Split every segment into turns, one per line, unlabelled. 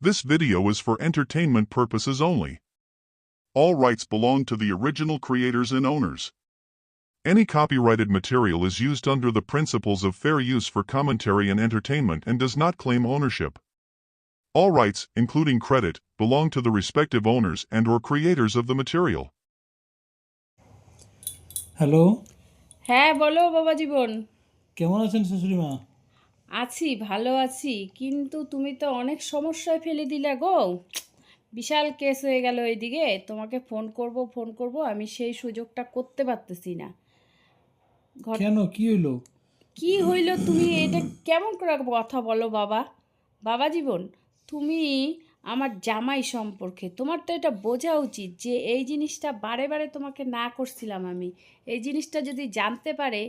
This video is for entertainment purposes only. All rights belong to the original creators and owners. Any copyrighted material is used under the principles of fair use for commentary and entertainment and does not claim ownership. All rights, including credit, belong to the respective owners and or creators of the material.
Hello
হ্যাঁ বলো বাবা জীবন
কেমন আছেন শাশুড়ি মা
আছি ভালো আছি কিন্তু তুমি তো অনেক সমস্যায় ফেলে দিলে গো। বিশাল কেস হয়ে গেল এইদিকে তোমাকে ফোন করব ফোন করব আমি সেই সুযোগটা করতে পারতেছি না।
কেন? কি হইল?
কি হইল তুমি এটা কেমন করে কথা বলো বাবা? বাবা জীবন তুমি আমার জামাই সম্পর্কে। তোমার তো এটা বোঝা উচিত যে এই জিনিসটা বারে বারে তোমাকে না করছিলাম আমি। এই জিনিসটা যদি জানতে পারে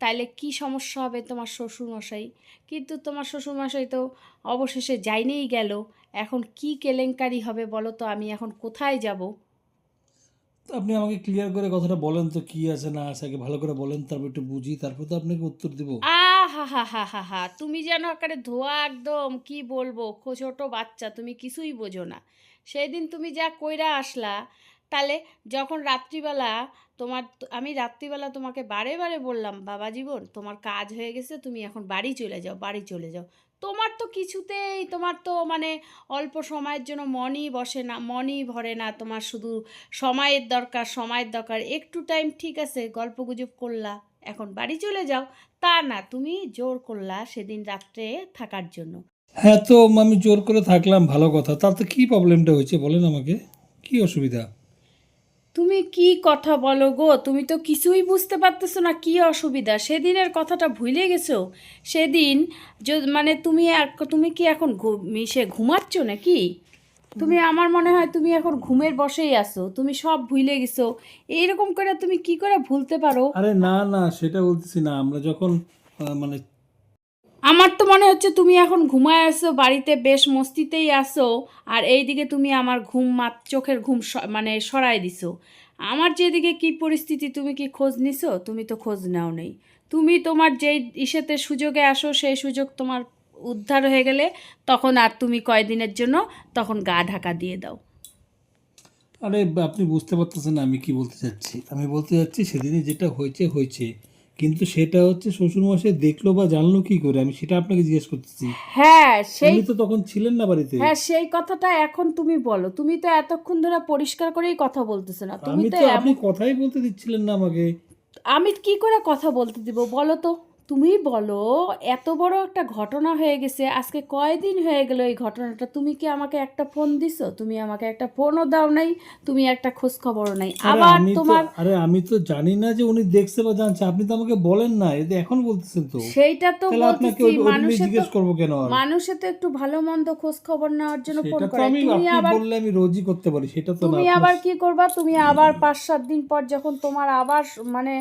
তাহলে কি সমস্যা হবে তোমার শ্বশুরমশাই? কিন্তু তোমার শ্বশুরমশাই তো অবশেষে যাইনেই গেল। এখন কি কেলেঙ্কারি হবে বলো তো? আমি এখন কোথায় যাব?
তো আপনি আমাকে ক্লিয়ার করে কথাটা বলেন তো কি আছে না আছে আগে ভালো করে বলেন তারপর একটু বুঝি তারপর তো আপনাকে উত্তর দিব।
আ হা হা হা হা। তুমি যেন একেবারে ধোয়া একদম, কি বলব? ছোট বাচ্চা, তুমি কিছুই বোঝো না। সেই দিন তুমি যা কইরা আসলা তাহলে যখন রাত্রিবেলা তোমার আমি রাত্রিবেলা তোমাকে বারে বারে বললাম, বাবা জীবন, তোমার কাজ হয়ে গেছে, তুমি এখন বাড়ি চলে যাও, বাড়ি চলে যাও। তোমার তো কিছুতেই, তোমার তো মানে অল্প সময়ের জন্য মনই বসে না, মনই ভরে না। তোমার শুধু সময়ের দরকার সময়ের দরকার। একটু টাইম ঠিক আছে, গল্প গুজব করলা, এখন বাড়ি চলে যাও। তা না তুমি জোর করলা সেদিন রাত্রে থাকার জন্য।
হ্যাঁ তো আমি জোর করে থাকলাম ভালো কথা। তাতে কি প্রবলেমটা হয়েছে বলেন আমাকে? কি অসুবিধা?
তুমি কি কথা বলো গো? তুমি তো কিছুই বুঝতে পারতেছো না কি অসুবিধা? সেদিনের কথাটা ভুলে গেছো? সেদিন মানে তুমি তুমি কি এখন ঘু- মিশে ঘুমাচ্ছ নাকি? তুমি আমার মনে হয় তুমি এখন ঘুমের বসেই আছো তুমি সব ভুলে গেছো। এইরকম করে তুমি কি করে ভুলতে পারো?
আরে না না সেটা বলতেছি না। আমরা যখন মানে
আমার তো মনে হচ্ছে তুমি এখন ঘুমায় আসো বাড়িতে বেশ মস্তিতেই আসো আর এইদিকে তুমি আমার ঘুম মাত চোখের ঘুম মানে সরাই দিছো। আমার যেদিকে কি পরিস্থিতি তুমি কি খোঁজ নিছো? তুমি তো খোঁজ নাও নেই। তুমি তোমার যেই ইসেতে সুযোগে আসো সেই সুযোগ তোমার উদ্ধার হয়ে গেলে তখন আর তুমি কয়দিনের জন্য তখন গা ঢাকা দিয়ে দাও।
আরে আপনি বুঝতে পারতেছেন না আমি কি বলতে চাচ্ছি। আমি বলতে চাচ্ছি সেদিনে যেটা হয়েছে হয়েছে। কিন্তু সেটা হচ্ছে শ্বশুরমশাই দেখল বা জানলো কি করে? আমি সেটা আপনাকে জিজ্ঞেস করতেছি।
হ্যাঁ সেই
তো তখন ছিলেন না বাড়িতে।
হ্যাঁ সেই কথাটা এখন তুমি বলো। তুমি তো এতক্ষণ ধরে পরিষ্কার করেই কথা বলতেছো না। তুমি তো
আপনি কথাই বলতে দিচ্ছিলেন না আমাকে।
আমি কি করে কথা বলতে দিব বলো তো? তুমি বলো এত বড় একটা ঘটনা হয়ে গেছে আজকে কয়দিন হয়ে গেল এই ঘটনাটা? তুমি কি আমাকে একটা ফোন দিছো? তুমি আমাকে একটা ফোনও দাও নাই তুমি একটা খোঁজ খবরও নাই। আবার তোমার
আরে আমি তো জানি না যে উনি দেখছে বা জানছে। আপনি তো আমাকে বলেন না এতে এখন বলতেছেন তো।
সেইটা তো বলতেছি মানুষে
জিজ্ঞেস করব কেন
মানুষে তো একটু ভালো মন্দ খোঁজ খবর নেওয়ার জন্য ফোন করে। তুমি আবার
বললে আমি রোজই করতে পারি সেটা তো না
তুমি আবার কি করবা? তুমি আবার পাঁচ সাত দিন পর যখন তোমার আবার মানে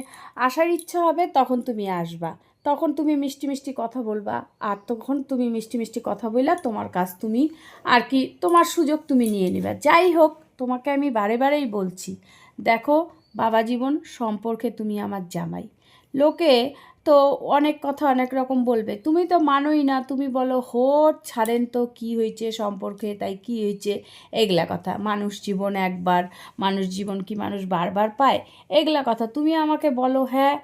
আসার ইচ্ছা হবে তখন তুমি আসবা। তখন তুমি মিষ্টি মিষ্টি কথা বলবা, আর তখন তুমি মিষ্টি মিষ্টি কথা বললা তোমার কাজ তুমি আর কি তোমার সুযোগ তুমি নিয়ে নিবা। যাই হোক, তোমাকে আমি বারে বারেই বলছি, দেখো বাবা জীবন সম্পর্কে তুমি আমার জামাই। লোকে তো অনেক কথা অনেক রকম বলবে। তুমি তো মানোই না, তুমি বলো, হোট, ছাড়েন তো, কি হয়েছে সম্পর্কে, তাই কি হয়েছে? এগুলা কথা। মানুষ জীবন একবার, মানুষ জীবন কি মানুষ বারবার পায়? এগুলা কথা। তুমি আমাকে বলো হ্যাঁ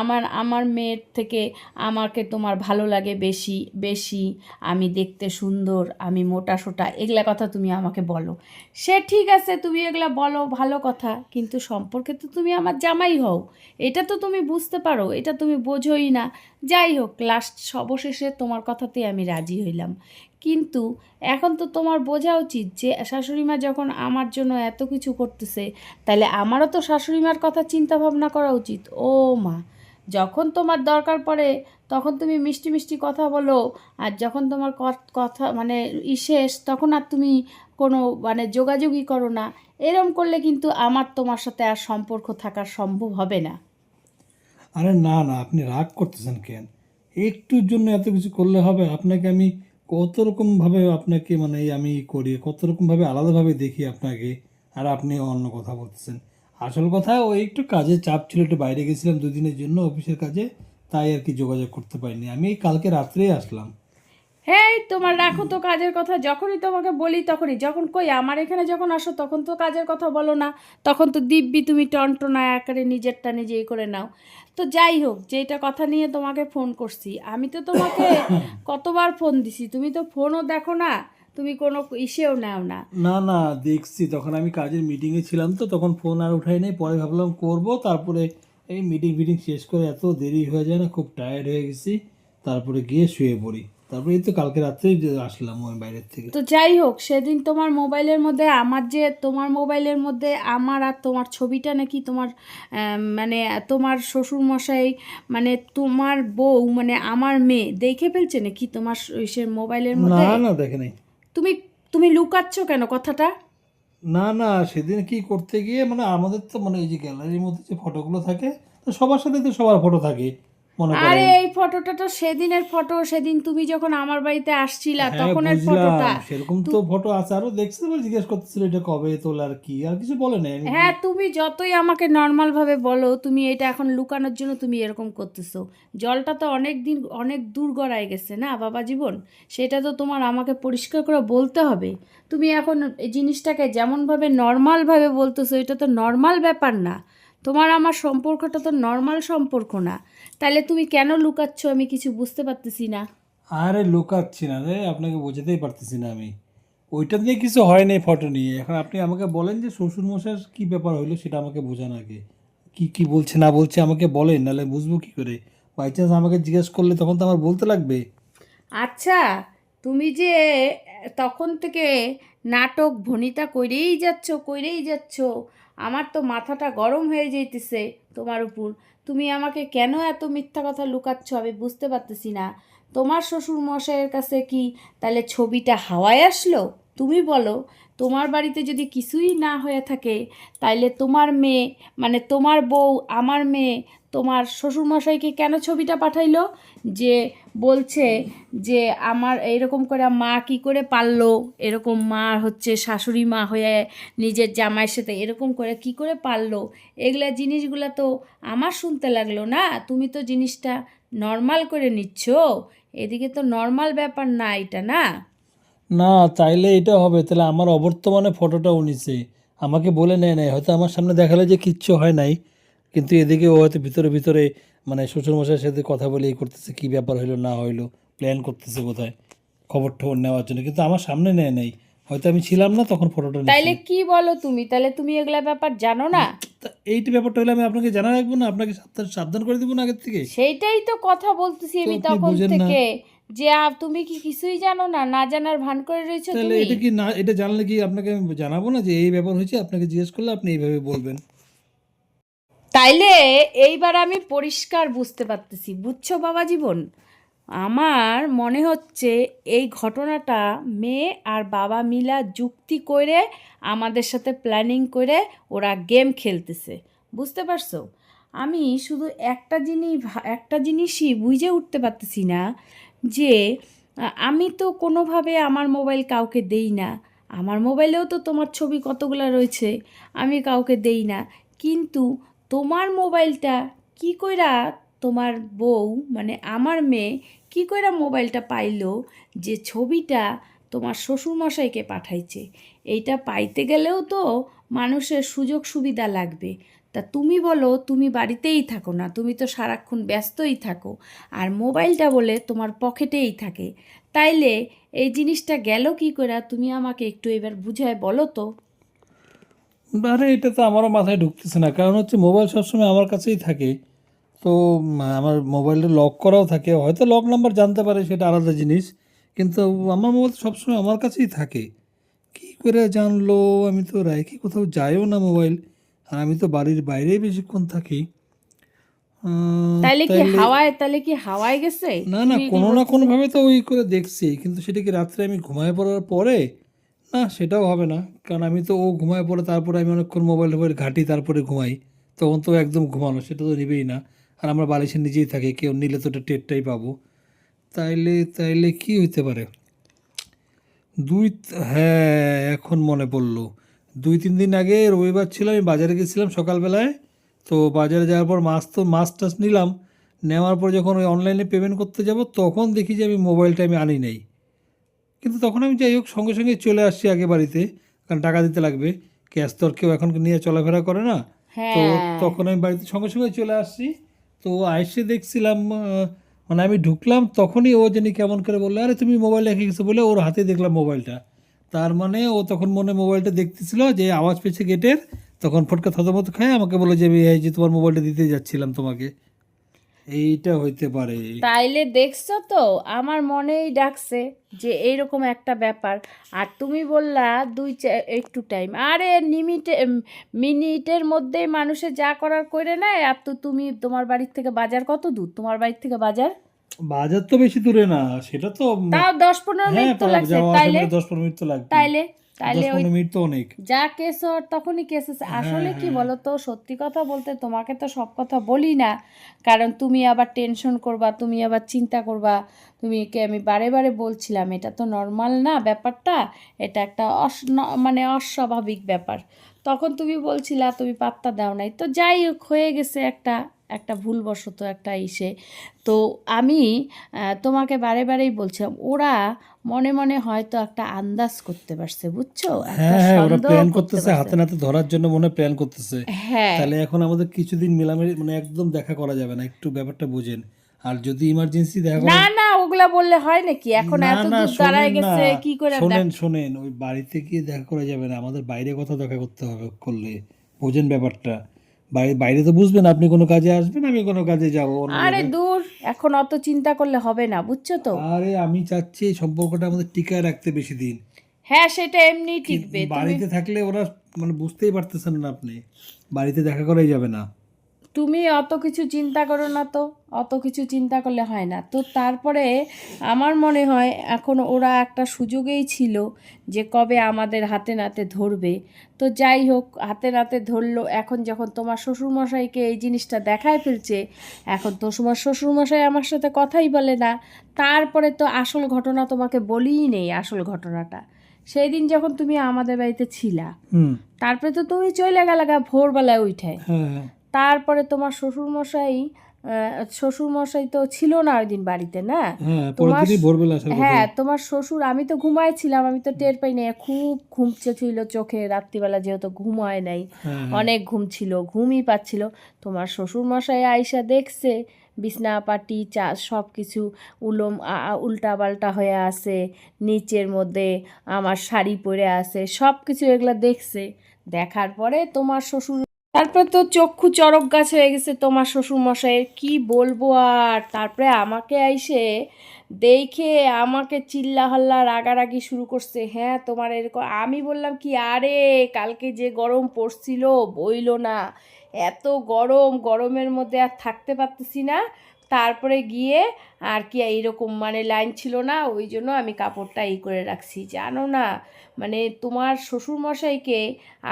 আমার আমার মেয়ের থেকে আমাকে তোমার ভালো লাগে বেশি বেশি, আমি দেখতে সুন্দর, আমি মোটা সোটা। এগুলা কথা তুমি আমাকে বলো। সে ঠিক আছে, তুমি এগুলা বলো, ভালো কথা। কিন্তু সম্পর্কে তো তুমি আমার জামাই হও। এটা তো তুমি বুঝতে পারো, এটা তুমি বোঝোই না। যাই হোক লাস্ট সবশেষে তোমার কথাতেই আমি রাজি হইলাম। কিন্তু এখন তো তোমার বোঝা উচিত যে শাশুড়ি মা যখন আমার জন্য এত কিছু করতেছে, তাহলে আমারও তো শাশুড়ি মার কথা চিন্তা ভাবনা করা উচিত। ও মা, যখন তোমার দরকার পড়ে, তখন তুমি মিষ্টি মিষ্টি কথা বলো, আর যখন তোমার কথা মানে ই শেষ, তখন আর তুমি কোনো মানে যোগাযোগই করো না। এরম করলে কিন্তু আমার তোমার সাথে আর সম্পর্ক থাকা সম্ভব হবে না।
আরে না না, আপনি রাগ করতেছেন কেন? একটুর জন্য এত কিছু করলে হবে? আপনাকে আমি কত রকমভাবে আপনাকে মানে আমি করি, কত রকমভাবে আলাদাভাবে দেখি আপনাকে, আর আপনি অন্য কথা বলতেছেন। আসল কথা ওই একটু কাজে চাপ ছিল, একটু বাইরে গেছিলাম দুদিনের জন্য অফিসের কাজে, তাই আর কি যোগাযোগ করতে পারিনি। আমি কালকে রাত্রেই আসলাম।
হ্যাঁ তোমার রাখো তো কাজের কথা। যখনই তোমাকে বলি তখনই। যখন কই আমার এখানে যখন আসো তখন তো কাজের কথা বলো না। তখন তো দিব্যি তুমি টনটনা আকারে নিজেরটা নিজেই করে নাও। তো যাই হোক যেটা কথা নিয়ে তোমাকে ফোন করছি আমি তো তোমাকে কতবার ফোন দিছি। তুমি তো ফোনও দেখো না তুমি কোনো ইসেও নাও না।
না না দেখছি। তখন আমি কাজের মিটিংয়ে ছিলাম তো তখন ফোন আর উঠাই নাই। পরে ভাবলাম করব তারপরে এই মিটিং ফিটিং শেষ করে এত দেরি হয়ে যায় না খুব টায়ার্ড হয়ে গেছি। তারপরে গিয়ে শুয়ে পড়ি। তারপরে এই তো কালকে রাত্রেই যে আসলাম ওই বাইরের থেকে।
তো যাই হোক সেদিন তোমার মোবাইলের মধ্যে আমার যে তোমার মোবাইলের মধ্যে আমার আর তোমার ছবিটা নাকি তোমার মানে তোমার শ্বশুর মশাই মানে তোমার বউ মানে আমার মেয়ে দেখে ফেলছে নাকি তোমার সে মোবাইলের মধ্যে?
না না দেখে নাই।
তুমি তুমি লুকাচ্ছ কেন কথাটা?
না না সেদিন কি করতে গিয়ে মানে আমাদের তো মানে এই যে গ্যালারির মধ্যে যে ফটোগুলো থাকে তো সবার সাথে তো সবার ফটো থাকে। মনে
আরে এই ফটোটা তো সেদিনের ফটো সেদিন তুমি যখন আমার বাড়িতে আসছিলা
হ্যাঁ
তখনের ফটোটা।
সেরকম তো ফটো আছে। আরও দেখছি বলে জিজ্ঞেস করতেছিল এটা কবে তোলা আর কি? আর কিছু বলে নাই
হ্যাঁ তুমি যতই আমাকে নর্মাল ভাবে বলো তুমি এটা এখন লুকানোর জন্য তুমি এরকম করতেছো। জলটা তো অনেক দিন অনেক দূর গড়ায় গেছে না বাবা জীবন? সেটা তো তোমার আমাকে পরিষ্কার করে বলতে হবে। তুমি এখন এই জিনিসটাকে যেমন ভাবে যেমনভাবে নর্মালভাবে বলতেছো এটা তো নর্মাল ব্যাপার না। তোমার আমার সম্পর্কটা তো নর্মাল সম্পর্ক না। তাহলে তুমি কেন লুকাচ্ছ? আমি কিছু বুঝতে পারতেছি না।
আরে লুকাচ্ছি না রে আপনাকে বোঝাতেই পারতেছি না আমি। ওইটা নিয়ে কিছু হয় নাই ফটো নিয়ে। এখন আপনি আমাকে বলেন যে শ্বশুর মশাইয়ের কি ব্যাপার হইল সেটা আমাকে বোঝান আগে। কি কি বলছে না বলছে আমাকে বলেন নাহলে বুঝব কি করে। বাই চান্স আমাকে জিজ্ঞেস করলে তখন তো আমার বলতে লাগবে।
আচ্ছা তুমি যে তখন থেকে নাটক ভনিতা কইরেই যাচ্ছ কইরেই যাচ্ছ আমার তো মাথাটা গরম হয়ে যাইতেছে তোমার উপর। তুমি আমাকে কেন এত মিথ্যা কথা লুকাচ্ছ? আমি বুঝতে পারতেছি না। তোমার শ্বশুর মশাইয়ের কাছে কি তাহলে ছবিটা হাওয়ায় আসলো? তুমি বলো, তোমার বাড়িতে যদি কিছুই না হয়ে থাকে, তাইলে তোমার মেয়ে মানে তোমার বউ, আমার মেয়ে, তোমার শ্বশুরমশাইকে কেন ছবিটা পাঠাইলো? যে বলছে যে আমার এরকম করে মা কি করে পারল? এরকম মা হচ্ছে শাশুড়ি মা হয়ে নিজের জামাইয়ের সাথে এরকম করে কি করে পারল? এগুলা জিনিসগুলো তো আমার শুনতে লাগল না। তুমি তো জিনিসটা নর্মাল করে নিচ্ছ। এদিকে তো নর্মাল ব্যাপার না এটা, না?
না চাইলে এটা হবে। তাহলে আমার অবর্তমানে ফটোটাও নিছে আমাকে বলে নেয় নাই। হয়তো আমার সামনে দেখালে যে কিচ্ছু হয় নাই। কিন্তু এদিকে ও হয়তো ভিতরে ভিতরে মানে শ্বশুরমশাইয়ের সাথে কথা বলে এই করতেছে কী ব্যাপার হইল না হইল প্ল্যান করতেছে কোথায় খবর টবর নেওয়ার জন্য। কিন্তু আমার সামনে নেয় নাই। হয়তো আমি ছিলাম না তখন ফটোটা
তাইলে কি বলো তুমি? তাহলে তুমি এগুলা ব্যাপার জানো না?
এইটি ব্যাপারটা হলে আমি আপনাকে জানা রাখব না? আপনাকে সাবধান করে দেবো না আগের থেকে?
সেইটাই তো কথা বলতেছি আমি তখন থেকে। যে তুমি কি কিছুই জানো না? না জানার ভান করে রয়েছো
তাহলে এটা কি না এটা জানলে কি আপনাকে আমি জানাব না যে এই ব্যাপার হয়েছে? আপনাকে জিজ্ঞেস করলে আপনি এইভাবে বলবেন।
তাইলে এইবার আমি পরিষ্কার বুঝতে পারতেছি। বুঝছ বাবা জীবন? আমার মনে হচ্ছে এই ঘটনাটা মেয়ে আর বাবা মিলা যুক্তি করে আমাদের সাথে প্ল্যানিং করে ওরা গেম খেলতেছে। বুঝতে পারছ? আমি শুধু একটা জিনিস একটা জিনিসই বুঝে উঠতে পারতেছি না যে আমি তো কোনোভাবে আমার মোবাইল কাউকে দেই না। আমার মোবাইলেও তো তোমার ছবি কতগুলো রয়েছে, আমি কাউকে দেই না। কিন্তু তোমার মোবাইলটা কি কইরা তোমার বউ মানে আমার মেয়ে, কি কইরা মোবাইলটা পাইলো যে ছবিটা তোমার শ্বশুরমশাইকে পাঠাইছে? এইটা পাইতে গেলেও তো মানুষের সুযোগ সুবিধা লাগবে। তা তুমি বলো, তুমি বাড়িতেই থাকো না, তুমি তো সারাক্ষণ ব্যস্তই থাকো। আর মোবাইলটা বলে তোমার পকেটেই থাকে। তাইলে এই জিনিসটা গেল কি করে? তুমি আমাকে একটু এবার বুঝায় বলো তো।
আরে এটা তো আমারও মাথায় ঢুকতেছে না। কারণ হচ্ছে মোবাইল সবসময় আমার কাছেই থাকে। তো আমার মোবাইলটা লক করাও থাকে। হয়তো লক নাম্বার জানতে পারে, সেটা আলাদা জিনিস। কিন্তু আমার মোবাইল সবসময় আমার কাছেই থাকে। কি করে জানলো? আমি তো রাইখে কোথাও যাইও না মোবাইল। আর আমি তো বাড়ির বাইরেই বেশিক্ষণ থাকি।
তাইলে কি হাওয়ায় তাহলে কি হাওয়ায় গেছে?
না না কোনো না কোনোভাবে তো ওই করে দেখছি কিন্তু সেটা কি রাত্রে আমি ঘুমায় পড়ার পরে? না সেটাও হবে না কারণ আমি তো ও ঘুমায় পড়ে তারপরে আমি অনেকক্ষণ মোবাইল টোবাইল ঘাঁটি তারপরে ঘুমাই। তখন তো একদম ঘুমানো সেটা তো নেবেই না। আর আমরা বালিশের নিজেই থাকি কেউ নিলে তো ওটা টেরটাই পাবো। তাইলে তাইলে কি হইতে পারে? দুই হ্যাঁ এখন মনে পড়ল। দুই তিন দিন আগে রবিবার ছিল আমি বাজারে গেছিলাম সকালবেলায়। তো বাজারে যাওয়ার পর মাছ তো মাছ টাছ নিলাম। নেওয়ার পর যখন ওই অনলাইনে পেমেন্ট করতে যাব তখন দেখি যে আমি মোবাইলটা আমি আনি নাই। কিন্তু তখন আমি যাই হোক সঙ্গে সঙ্গে চলে আসছি আগে বাড়িতে কারণ টাকা দিতে লাগবে। ক্যাশ তো আর কেউ এখন নিয়ে চলাফেরা করে না। তো
হ্যাঁ।
তখন আমি বাড়িতে সঙ্গে সঙ্গে চলে আসছি। তো আইসে দেখছিলাম মানে আমি ঢুকলাম তখনই ও জানি কেমন করে বলল আরে তুমি মোবাইল রেখে গেছো বলে ওর হাতে দেখলাম মোবাইলটা তার মানে ও তখন মনে মোবাইলটা দেখতেছিল যে আওয়াজ পেয়েছে গেটের, তখন ফটকা থতমত খায়, আমাকে বলে যে এই যে তোমার মোবাইলটা দিতে যাচ্ছিলাম তোমাকে। এইটা হইতে পারে।
তাইলে দেখছ তো, আমার মনেই ডাকছে যে এইরকম একটা ব্যাপার। আর তুমি বললা দুই একটু টাইম আরে নিমিটে মিনিটের মধ্যেই মানুষে যা করার করে নেয়, আর তো তুমি তোমার বাড়ির থেকে বাজার, কত দূর? তোমার বাড়ির থেকে বাজার?
বাজার তো বেশি দূরে না সেটা তো
তাও দশ পনেরো
হ্যাঁ
মিনিট তো লাগছে তাইলে
করে দশ পনেরো মিনিট তো লাগবে।
তাইলে তাইলে ওই
পনেরো মিনিট তো অনেক।
যা কেস তখনই কেস আছে আসলে কি
হ্যাঁ।
বলো তো সত্যি কথা বলতে তোমাকে তো সব কথা বলি না কারণ তুমি আবার টেনশন করবা তুমি আবার চিন্তা করবা। তুমি কে আমি বারে বারে বলছিলাম এটা তো নর্মাল না ব্যাপারটা? এটা একটা অস মানে অস্বাভাবিক ব্যাপার। তখন তুমি বলছিলা তুমি পাত্তা দাও নাই। তো যাই হোক হয়ে গেছে একটা একটা ভুলবশত একটা ইসে। তো আমি তোমাকে বারে বারেই বলছিলাম ওরা মনে মনে হয়তো একটা আন্দাজ করতে পারছে বুঝছ?
হ্যাঁ হ্যাঁ ওরা প্ল্যান করতেছে হাতে নাতে ধরার জন্য মনে প্ল্যান করতেছে।
হ্যাঁ।
তাহলে এখন আমাদের কিছুদিন মেলামেলি মানে একদম দেখা করা যাবে না একটু ব্যাপারটা বুঝেন। আর যদি ইমার্জেন্সি দেখা
না না ওগুলা বললে হয় নাকি? এখন এত দূর দাঁড়ায় গেছে কি করে
শোনেন শোনেন ওই বাড়িতে গিয়ে দেখা করা যাবে না আমাদের বাইরে কথা দেখা করতে হবে করলে। বোঝেন ব্যাপারটা। বাইরে বাইরে তো বুঝবেন আপনি কোনো কাজে আসবেন আমি কোনো কাজে যাব।
আরে। দূর এখন অত চিন্তা করলে হবে না বুঝছ তো?
আরে আমি চাচ্ছি এই সম্পর্কটা আমাদের টিকায় রাখতে বেশি দিন।
হ্যাঁ সেটা এমনি টিকবে
বাড়িতে থাকলে ওরা মানে বুঝতেই পারতেছেন না আপনি বাড়িতে দেখা করাই যাবে না।
তুমি অত কিছু চিন্তা করো না তো অত কিছু চিন্তা করলে হয় না। তো তারপরে আমার মনে হয় এখন ওরা একটা সুযোগেই ছিল যে কবে আমাদের হাতে নাতে ধরবে। তো যাই হোক হাতে নাতে ধরলো এখন যখন তোমার শ্বশুরমশাইকে এই জিনিসটা দেখায় ফেলছে এখন তো তোমার শ্বশুরমশাই আমার সাথে কথাই বলে না। তারপরে তো আসল ঘটনা তোমাকে বলিই নেই আসল ঘটনাটা। সেই দিন যখন তুমি আমাদের বাড়িতে ছিলা তারপরে তো তুমি চলে গেলাগা ভোরবেলায় উঠে।
হ্যাঁ।
তারপরে তোমার শ্বশুরমশাই শ্বশুরমশাই তো ছিল না ওই দিন বাড়িতে না?
হ্যাঁ
তোমার হ্যাঁ তোমার শ্বশুর আমি তো ঘুমাইছিলাম আমি তো টের পাই নাই খুব ঘুমছে ছিল চোখে রাত্রিবেলা যেহেতু ঘুম হয় নাই
হ্যাঁ
অনেক ঘুম ছিল ঘুমই পাচ্ছিল। তোমার শ্বশুরমশাই আয়সা দেখছে বিছনা পাটি চা সব কিছু উলম উল্টা পাল্টা হয়ে আছে নিচের মধ্যে আমার শাড়ি পরে আছে সব কিছু এগুলো দেখছে। দেখার পরে তোমার শ্বশুর তারপরে তো চক্ষু চরক গাছ হয়ে গেছে তোমার শ্বশুর মশাইয়ের কি বলব আর? তারপরে আমাকে আইসে দেখে আমাকে চিল্লা হল্লা রাগারাগি শুরু করছে। হ্যাঁ তোমার এরকম, আমি বললাম কি, আরে কালকে যে গরম পড়ছিল বইল না। এত গরম, গরমের মধ্যে আর থাকতে পারতেছি না। তারপরে গিয়ে আর কি এইরকম মানে লাইন ছিল না, ওই জন্য আমি কাপড়টা ই করে রাখছি। জানো না মানে তোমার শ্বশুরমশাইকে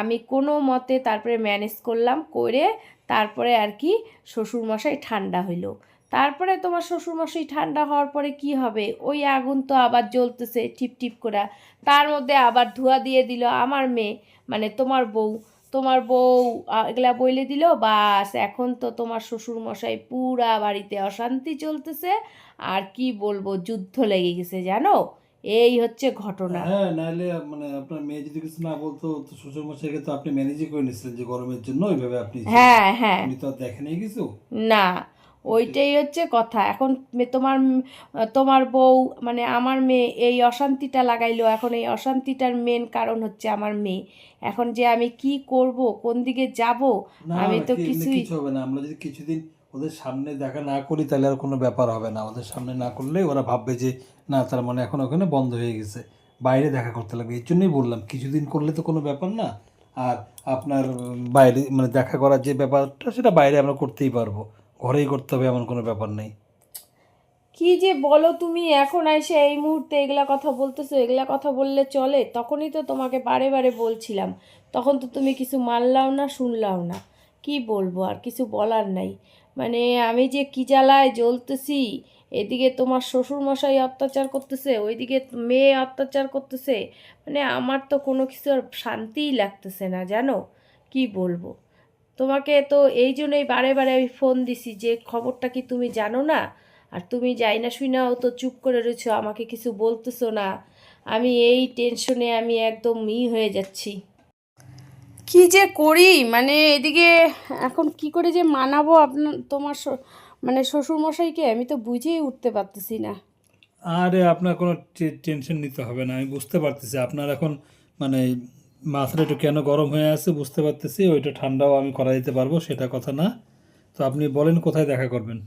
আমি কোনো মতে তারপরে ম্যানেজ করলাম, করে তারপরে আর কি শ্বশুরমশাই ঠান্ডা হইল। তারপরে তোমার শ্বশুরমশাই ঠান্ডা হওয়ার পরে কি হবে? ওই আগুন তো আবার জ্বলতেছে টিপ টিপ করে। তার মধ্যে আবার ধোয়া দিয়ে দিল আমার মেয়ে মানে তোমার বউ। তোমার বউ এগুলা বইলে দিল বাস এখন তো তোমার শ্বশুর মশাই পুরা বাড়িতে অশান্তি চলতেছে। আর কি বলব যুদ্ধ লেগে গেছে জানো? এই হচ্ছে ঘটনা।
হ্যাঁ নাহলে মানে আপনার মেয়ে যদি কিছু না বলতো তো শ্বশুর মশাইকে তো আপনি ম্যানেজই করে নিয়েছিলেন যে গরমের জন্য ওইভাবে আপনি
হ্যাঁ হ্যাঁ।
উনি তো আর দেখেনি কিছু।
না ওইটাই হচ্ছে কথা। এখন মে- তোমার তোমার বউ মানে আমার মেয়ে এই অশান্তিটা লাগাইলো। এখন এই অশান্তিটার মেন কারণ হচ্ছে আমার মেয়ে। এখন যে আমি কি করব কোন দিকে যাব আমি তো কিছুই
কিছু হবে না। আমরা যদি কিছুদিন ওদের সামনে দেখা না করি তাহলে আর কোনো ব্যাপার হবে না। ওদের সামনে না করলে ওরা ভাববে যে না তার মানে এখন ওখানে বন্ধ হয়ে গেছে। বাইরে দেখা করতে লাগবে। এর জন্যই বললাম কিছুদিন করলে তো কোনো ব্যাপার না। আর আপনার বাইরে মানে দেখা করার যে ব্যাপারটা সেটা বাইরে আমরা করতেই পারব। ঘরেই করতে হবে এমন কোনো ব্যাপার নেই।
কি যে বলো তুমি, এখন এসে এই মুহূর্তে এগুলা কথা বলতেছো, এগুলা কথা বললে চলে, তখনই তো তোমাকে বারে বারে বলছিলাম। তখন তো তুমি কিছু মানলাও না, শুনলাও না। কি বলব, আর কিছু বলার নাই। মানে আমি যে কি জ্বালায় জ্বলতেছি, এদিকে তোমার শ্বশুরমশাই অত্যাচার করতেছে, ওইদিকে মেয়ে অত্যাচার করতেছে মানে আমার তো কোনো কিছু আর শান্তিই লাগতেছে না, জানো? কি বলব? তোমাকে তো এই জন্যই বারে বারে আমি ফোন দিছি যে খবরটা কি তুমি জানো না? আর তুমি যাই না শুই নাও তো চুপ করে রয়েছো আমাকে কিছু বলতেছো না। আমি এই টেনশনে আমি একদম ই হয়ে যাচ্ছি। কি যে করি? মানে এদিকে এখন কি করে যে মানাবো আপনার তোমার মানে শ্বশুরমশাইকে? আমি তো বুঝেই উঠতে পারতেছি না।
আরে আপনার কোনো টেনশন নিতে হবে না আমি বুঝতে পারতেছি। আপনার এখন মানে মাথাটা একটু কেন গরম হয়ে আছে বুঝতে পারতেছি ওইটা ঠান্ডাও আমি করা দিতে পারব সেটা কথা না। তো আপনি বলেন কোথায় দেখা করবেন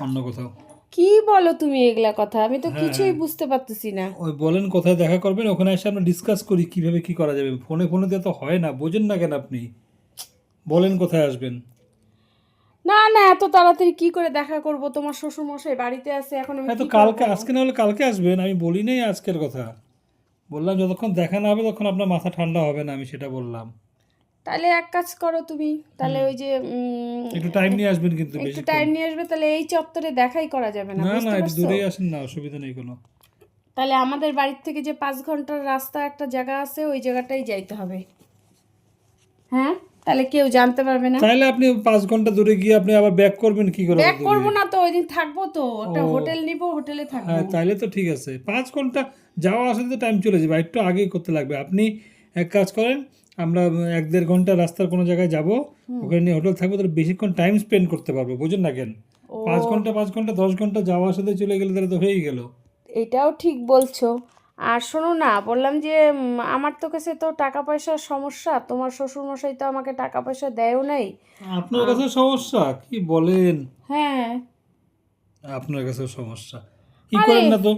অন্য কোথাও?
কি বলো তুমি এগুলা কথা? আমি তো
হ্যাঁ,
কিছুই। বুঝতে পারতেছি না।
ওই বলেন কোথায় দেখা করবেন ওখানে এসে আমরা ডিসকাস করি কীভাবে কি করা যাবে। ফোনে ফোনে দিয়ে তো হয় না বোঝেন না কেন আপনি? বলেন কোথায় আসবেন।
না না এত তাড়াতাড়ি কি করে দেখা করব? তোমার শ্বশুর মশাই বাড়িতে আছে এখন আমি
হ্যাঁ তো কালকে আজকে না হলে কালকে আসবেন আমি বলি নাই আজকের কথা। বললাম যতক্ষণ দেখা না হবে তখন আপনার মাথা ঠান্ডা হবে না আমি সেটা বললাম।
তাহলে এক কাজ করো তুমি তাহলে ওই যে
একটু টাইম নিয়ে আসবেন কিন্তু
একটু টাইম নিয়ে আসবে তাহলে এই চত্বরে দেখাই করা যাবে না
না না একটু দূরেই আসেন না অসুবিধা নেই কোনো।
তাহলে আমাদের বাড়ির থেকে যে পাঁচ ঘণ্টার রাস্তা একটা জায়গা আছে ওই জায়গাটাই যাইতে হবে। হ্যাঁ? তাহলে কেউ জানতে পারবে না।
তাহলে আপনি পাঁচ ঘণ্টা দূরে গিয়ে আপনি আবার ব্যাক করবেন কি করে
ব্যাক? করব না তো ওই দিন থাকব তো একটা হোটেল নিব হোটেলে থাকব।
হ্যাঁ তাহলে তো ঠিক আছে। পাঁচ ঘণ্টা যাওয়া আসাতে তো টাইম চলে যাবে একটু আগেই করতে লাগবে। আপনি এক কাজ করেন আমরা এক দেড় ঘণ্টা রাস্তার কোনো জায়গায় যাব ওখানে নিয়ে হোটেল থাকব তাহলে বেশিক্ষণ টাইম স্পেন্ড করতে পারব বুঝুন না কেন? পাঁচ ঘণ্টা পাঁচ ঘণ্টা দশ ঘণ্টা যাওয়া আসাতে চলে গেলে তাহলে তো হয়েই গেল।
এটাও ঠিক বলছো। আর শোনো না বললাম যে আমার তো কাছে তো টাকা পয়সার সমস্যা তোমার শ্বশুর মশাই তো আমাকে টাকা পয়সা দেয়ও নাই।
আপনার কাছে সমস্যা? কি বলেন?
হ্যাঁ।
আপনার কাছে সমস্যা। কি করেন না তো?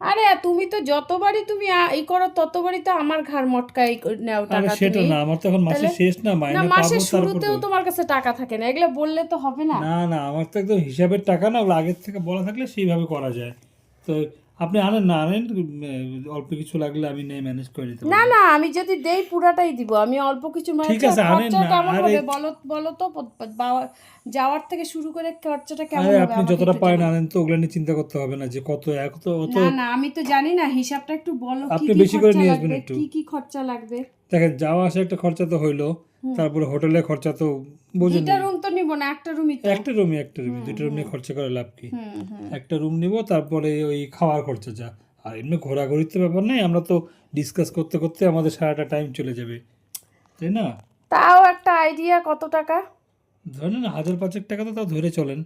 আরে তুমি তো যতবারই তুমি আ- ই করো ততবারই তো আমার ঘাড় মটকাই নেও
আরে
টাকা
সেটা না আমার তো এখন মাসের শেষ না
না
মাইনে
মাসের শুরুতেও তোমার কাছে টাকা থাকে না এগুলো বললে তো হবে না।
না না আমার তো একদম হিসাবের টাকা না ওগুলো আগের থেকে বলা থাকলে সেইভাবে করা যায়। তো আপনি আনেন না আনেন অল্প কিছু লাগলে আমি নিয়ে ম্যানেজ করে দিতে
না না আমি যদি দেই পুরাটাই দিব আমি অল্প কিছু মানে
ঠিক আছে, আনেন না, আরে-
বলো বলো তো যাওয়ার থেকে শুরু করে খরচাটা কেমন হবে
আপনি যতটা পারেন। আনেন তো ওগুলো নিয়ে চিন্তা করতে হবে না যে কত এক তো অত
না না আমি তো জানি না হিসাবটা একটু বলো কি
আপনি
কি
বেশি করে
খরচা
নিয়ে আসবেন
লাগবে,
একটু।
কি কি খরচা লাগবে
দেখেন যাওয়া আসা একটা খরচা তো হইল তারপরে হোটেলে খরচা তো বোঝেন
দুটো রুম তো নিব না একটা রুমই তো।
একটা রুমই একটা রুমই দুটো রুম নিয়ে খরচা করে লাভ কি? একটা রুম নিব তারপরে ওই খাওয়ার খরচা যা। আর এমনি ঘোরাঘুরির তো ব্যাপার নেই আমরা তো ডিসকাস করতে করতে আমাদের সারাটা টাইম চলে যাবে। তাই না?
তাও একটা আইডিয়া কত টাকা?
ধরেন হাজার পাঁচেক টাকা তো তাও ধরে চলেন।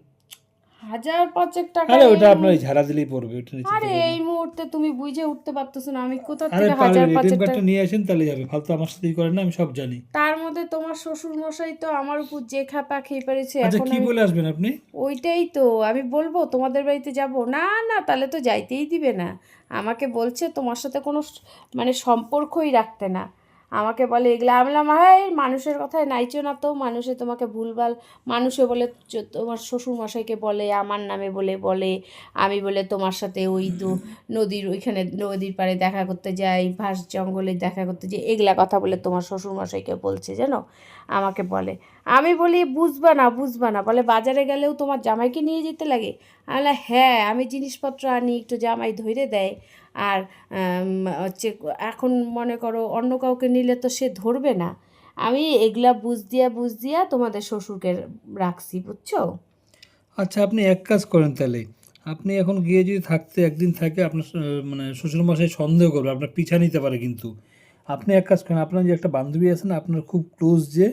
হাজার পাঁচেক টাকা
আরে ওটা আপনার ঝাড়া দিলেই পড়বে ওটা
আরে এই মুহূর্তে তুমি বুঝে উঠতে পারতেছো না আমি কোথা থেকে হাজার পাঁচেক টাকা
নিয়ে আসেন তাহলে যাবে। ফালতু আমার সাথেই করেন না আমি সব জানি।
তার মধ্যে তোমার শ্বশুর মশাই তো আমার উপর যে খাপা খেয়ে পেরেছে
আচ্ছা
এখন
কি বলে আসবেন আপনি?
ওইটাই তো আমি বলব তোমাদের বাড়িতে যাব। না না তাহলে তো যাইতেই দিবে না। আমাকে বলছে তোমার সাথে কোনো মানে সম্পর্কই রাখতে না। আমাকে বলে এগুলো। আমি বললাম হাই মানুষের কথায় নাইচো না তো। মানুষে তোমাকে ভুলভাল, মানুষে বলে তোমার শ্বশুরমশাইকে বলে, আমার নামে বলে বলে। আমি বলে তোমার সাথে ওই দু নদীর ওইখানে নদীর পাড়ে দেখা করতে যাই, ভাস জঙ্গলে দেখা করতে যাই। এগুলা কথা বলে তোমার শ্বশুরমশাইকে বলছে, জানো? আমাকে বলে। আমি বলি, বুঝবা না বুঝবা না। বলে, বাজারে গেলেও তোমার জামাইকে নিয়ে যেতে লাগে? আমি হ্যাঁ আমি জিনিসপত্র আনি, একটু জামাই ধরে দেয়। আর হচ্ছে এখন মনে করো অন্য কাউকে নিলে তো সে ধরবে না। আমি এগুলা বুঝ দিয়া বুঝ দিয়া তোমাদের শ্বশুরকে রাখছি বুঝছ?
আচ্ছা আপনি এক কাজ করেন তাহলে। আপনি এখন গিয়ে যদি থাকতে একদিন থাকে আপনার মানে শ্বশুরমশাই সন্দেহ করবে আপনার পিছা নিতে পারে কিন্তু। আপনি এক কাজ করেন আপনার যে একটা বান্ধবী আছে না আপনার খুব ক্লোজ যে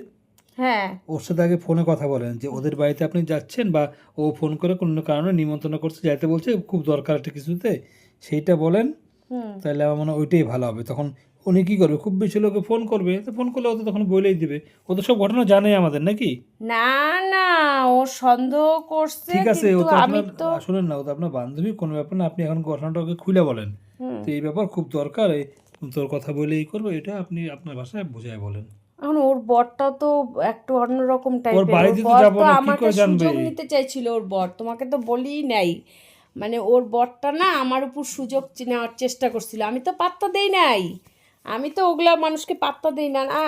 হ্যাঁ।
ওর সাথে আগে ফোনে কথা বলেন যে ওদের বাড়িতে আপনি যাচ্ছেন বা ও ফোন করে কোনো কারণে নিমন্ত্রণ করছে যাইতে বলছে খুব দরকার একটা কিছুতে। সেইটা বলেন তাহলে আমার মনে হয় ওইটাই ভালো হবে। তখন উনি কী করবে? খুব বেশি লোকে ফোন করবে তো ফোন করলে ও তো তখন বলেই দিবে। ও তো সব ঘটনা জানে আমাদের নাকি?
না না ও সন্দেহ করছে
ঠিক আছে ও তো
আমি
আপনার
তো
শুনেন না ও তো আপনার বান্ধবী কোনো ব্যাপার না আপনি এখন ঘটনাটা ওকে খুলে বলেন। তো এই ব্যাপার খুব দরকার তোর কথা বলেই করব এটা আপনি আপনার ভাষায় বুঝায় বলেন।
এখন ওর বরটা তো একটু অন্যরকম টাইপের
বাড়িতে তো যাব না, কি
আমাকে
করে জানবে?
সুযোগ নিতে চাইছিল ওর বর তোমাকে তো বলিই নাই। মানে ওর বরটা না আমার উপর সুযোগ নেওয়ার চেষ্টা করছিল। আমি তো পাত্তা দেই নাই। আমি তো ওগুলা মানুষকে পাত্তা দেই না না।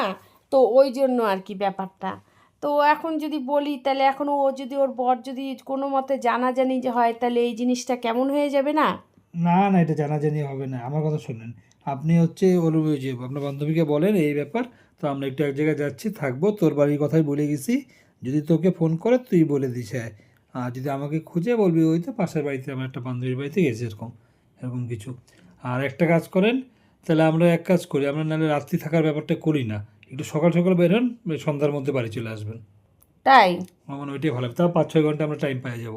তো ওই জন্য আর কি ব্যাপারটা। তো এখন যদি বলি, তাহলে এখন ও যদি ওর বর যদি কোনো মতে জানাজানি যে হয়, তাহলে এই জিনিসটা কেমন হয়ে যাবে না?
না না, এটা জানাজানি হবে না। আমার কথা শুনেন, আপনি হচ্ছে যে আপনার বান্ধবীকে বলেন এই ব্যাপার। তো আমরা একটু এক জায়গায় যাচ্ছি, থাকব। তোর বাড়ির কথাই বলে গেছি। যদি তোকে ফোন করে, তুই বলে দিস হ্যাঁ। আর যদি আমাকে খুঁজে বলবি ওই তো পাশের বাড়িতে আমার একটা বান্ধবীর বাড়িতে গেছে এরকম এরকম কিছু। আর একটা কাজ করেন তাহলে আমরা এক কাজ করি আমরা নাহলে রাত্রি থাকার ব্যাপারটা করি না। একটু সকাল সকাল বের হন সন্ধ্যার মধ্যে বাড়ি চলে আসবেন।
তাই?
আমার মনে হয় ওইটাই ভালো হবে। তাও পাঁচ ছয় ঘণ্টা আমরা টাইম পেয়ে যাব।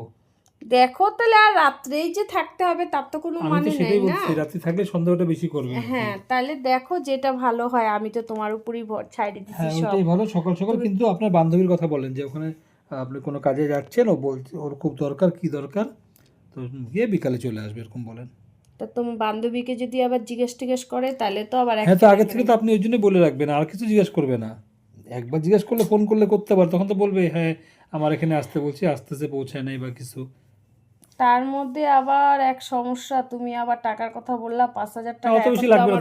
দেখো তাহলে আর রাত্রেই যে থাকতে হবে তার তো কোনো
আমি
মানে
তো
নেই
সেটাই
না।
বলছি রাত্রি থাকলে সন্ধ্যাটা বেশি করবে।
হ্যাঁ তাহলে দেখো যেটা ভালো হয় আমি তো তোমার উপরই ভর ছাড়ে দিচ্ছি
হ্যাঁ
সব।
ওইটাই ভালো। সকাল সকাল কিন্তু আপনার বান্ধবীর কথা বলেন যে ওখানে আপনি কোনো কাজে যাচ্ছেন ও বলছে ওর খুব দরকার কি দরকার? তো গিয়ে বিকালে চলে আসবে এরকম বলেন।
তা তোমার বান্ধবীকে যদি আবার জিজ্ঞেস টিজ্ঞেস করে তাহলে তো আবার
হ্যাঁ তো আগে থেকে তো আপনি ওই জন্যই বলে রাখবেন আর কিছু জিজ্ঞেস করবে না। একবার জিজ্ঞেস করলে ফোন করলে করতে পারে তখন তো বলবে হ্যাঁ আমার এখানে আসতে বলছি আস্তে আস্তে পৌঁছায় নাই বা কিছু।
তার মধ্যে আবার এক সমস্যা তুমি আবার টাকার কথা বললা পাঁচ হাজার টাকা
অত বেশি লাগবে না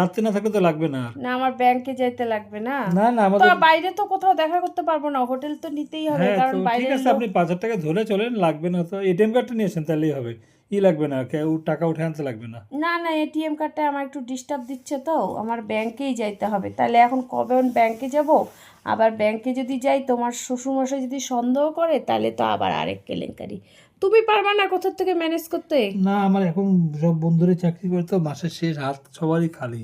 রাত্রে না থাকলে তো লাগবে না।
না আমার ব্যাংকে যাইতে লাগবে না।
না না
তো
আমাদের
বাইরে তো কোথাও দেখা করতে পারব না হোটেল তো নিতেই হবে
হ্যাঁ
কারণ
তো ঠিক আছে আপনি পাঁচ হাজার টাকা ধরে চলেন লাগবে না তো এটিএম কার্ডটা নিয়ে আসেন তাহলেই হবে। ই লাগবে না কেউ টাকা উঠে আনতে লাগবে না।
না না এটিএম কার্ডটা আমার একটু ডিস্টার্ব দিচ্ছে তো আমার ব্যাংকেই যাইতে হবে। তাহলে এখন কবে ব্যাংকে যাব? আবার ব্যাংকে যদি যাই তোমার শ্বশুরমশাই যদি সন্দেহ করে তাহলে তো আবার আরেক কেলেঙ্কারি। তুমি পারবা না কোথার থেকে ম্যানেজ করতে?
না আমার এখন সব বন্ধুরে চাকরি করে তো মাসের শেষ হাত সবারই খালি।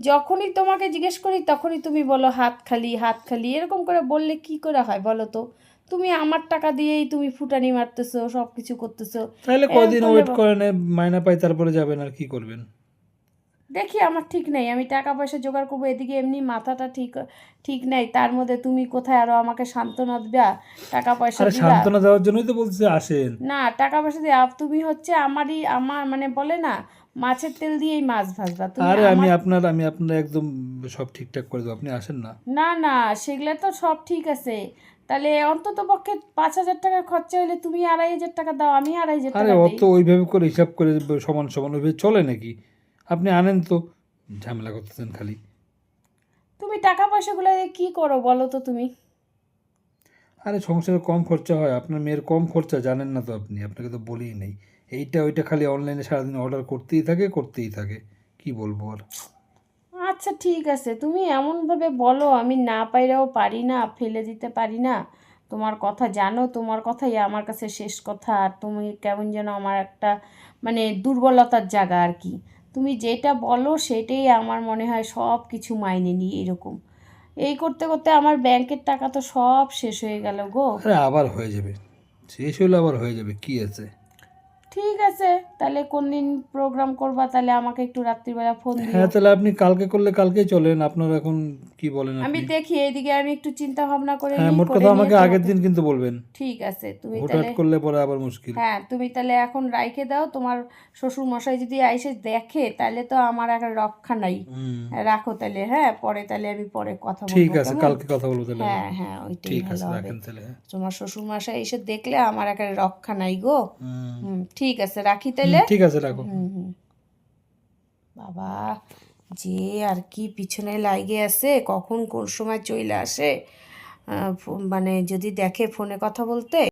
যখনই তোমাকে জিজ্ঞেস করি তখনই তুমি বলো হাত খালি হাত খালি। এরকম করে বললে কি করে হয় বলো তো? তুমি আমার টাকা দিয়েই তুমি ফুটানি মারতেছো সব কিছু করতেছো
তাহলে কদিন ওয়েট করেন মাইনা পাই তারপরে যাবেন আর কি করবেন?
দেখি আমার ঠিক নেই। আমি টাকা পয়সা জোগাড় করব এদিকে এমনি মাথাটা ঠিক ঠিক নেই। তার মধ্যে তুমি কোথায়? আরও আমাকে সান্ত্বনা দিবা? টাকা পয়সা দিবা?
সান্ত্বনা দেওয়ার জন্যই তো বলছে আসেন।
না টাকা পয়সা দিয়ে তুমি হচ্ছে আমারই আমার মানে বলে না মাছের তেল দিয়েই মাছ ভাজবা। তুমি
আরে আমি আপনার আমি আপনার একদম সব ঠিকঠাক করে দেবো আপনি আসেন না।
না না সেগুলো তো সব ঠিক আছে। তাহলে অন্তত পক্ষে পাঁচ হাজার টাকা খরচা হলে তুমি আড়াই হাজার টাকা দাও আমি আড়াই হাজার
আরে
টাকা
অত ওইভাবে করে হিসাব করে সমান সমান ওইভাবে চলে নাকি? আপনি আনেন তো। ঝামেলা করতেছেন খালি।
তুমি টাকা পয়সাগুলো দিয়ে কি করো বলো তো তুমি?
আরে সংসারে কম খরচা হয় আপনার মেয়ের কম খরচা জানেন না তো আপনি আপনাকে তো বলেই নেই। এইটা ওইটা খালি অনলাইনে সারাদিন অর্ডার করতেই থাকে করতেই থাকে কি বলব আর।
আচ্ছা ঠিক আছে তুমি এমনভাবে বলো আমি না পাইরাও পারি না ফেলে দিতে পারি না। তোমার কথা জানো তোমার কথাই আমার কাছে শেষ কথা আর তুমি কেমন যেন আমার একটা মানে দুর্বলতার জায়গা আর কি। তুমি যেটা বলো সেটাই আমার মনে হয় সব কিছু মাইনে নিয়ে এরকম। এই করতে করতে আমার ব্যাংকের টাকা তো সব শেষ হয়ে গেল গো।
আবার হয়ে যাবে। শেষ হলে আবার হয়ে যাবে, কি আছে?
ঠিক আছে তাহলে কোন দিন প্রোগ্রাম করবা তাহলে আমাকে একটু রাত্রিবেলা ফোন দিও।
হ্যাঁ তাহলে আপনি কালকে করলে কালকে চলেন আপনার এখন কি বলেন
আমি দেখি এদিকে আমি একটু চিন্তা ভাবনা করে
হ্যাঁ মোট কথা আমাকে আগের দিন কিন্তু বলবেন।
ঠিক আছে তুমি তাহলে
করলে পরে আবার মুশকিল।
হ্যাঁ তুমি তাহলে এখন রাইখে দাও তোমার শ্বশুর মশাই যদি আইসে দেখে তাহলে তো আমার আর রক্ষা নাই। রাখো তাহলে হ্যাঁ পরে তাহলে আমি পরে কথা বলব
ঠিক আছে কালকে কথা বলব তাহলে
হ্যাঁ হ্যাঁ। ওইটাই
ঠিক আছে রাখেন তাহলে হ্যাঁ।
তোমার শ্বশুর মশাই এসে দেখলে আমার একেবারে রক্ষা নাই গো।
হুম,
হুম ঠিক আছে রাখি তাহলে
ঠিক আছে রাখো।
হুম হুম। বাবা যে আর কি পিছনে লাগে আছে কখন কোন সময় চলে আসে মানে যদি দেখে ফোনে কথা বলতে?